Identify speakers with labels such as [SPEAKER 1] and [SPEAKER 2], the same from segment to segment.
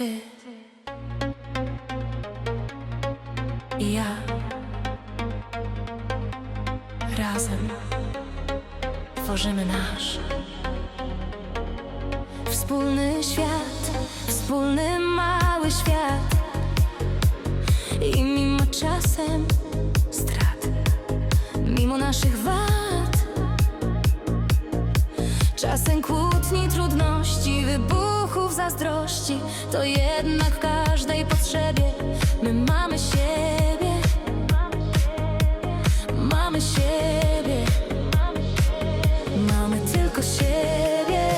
[SPEAKER 1] Ty i ja razem tworzymy nasz wspólny świat, wspólny mały świat. I mimo czasem strat, mimo naszych wad, czasem kłótni, trudności, wybuchów, zazdrości, to jednak w każdej potrzebie my mamy siebie. Mamy siebie. Mamy tylko siebie.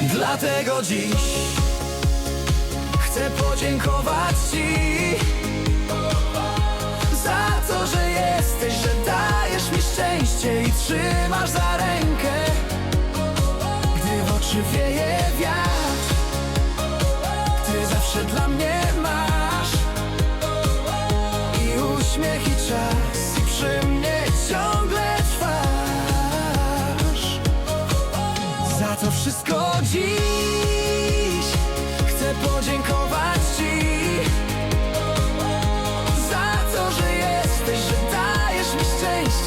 [SPEAKER 2] Dlatego dziś chcę podziękować Ci i trzymasz za rękę, gdy w oczy wieje wiatr. Ty zawsze dla mnie masz i uśmiech i czas i przy mnie ciągle trwasz. Za to wszystko dziś chcę podziękować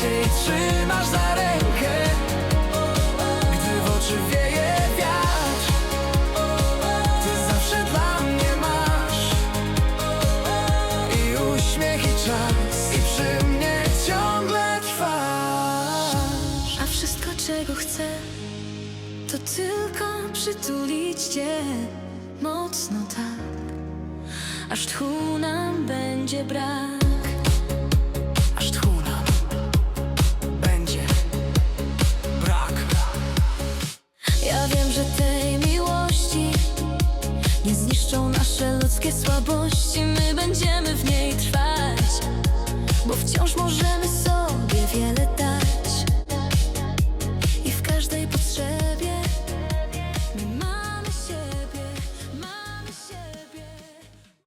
[SPEAKER 2] i trzymasz za rękę, gdy w oczy wieje wiatr. Ty zawsze dla mnie masz i uśmiech i czas i przy mnie ciągle trwasz.
[SPEAKER 1] A wszystko, czego chcę, to tylko przytulić Cię mocno tak, aż tchu nam będzie brak. Nie zniszczą nasze ludzkie słabości. My będziemy w niej trwać,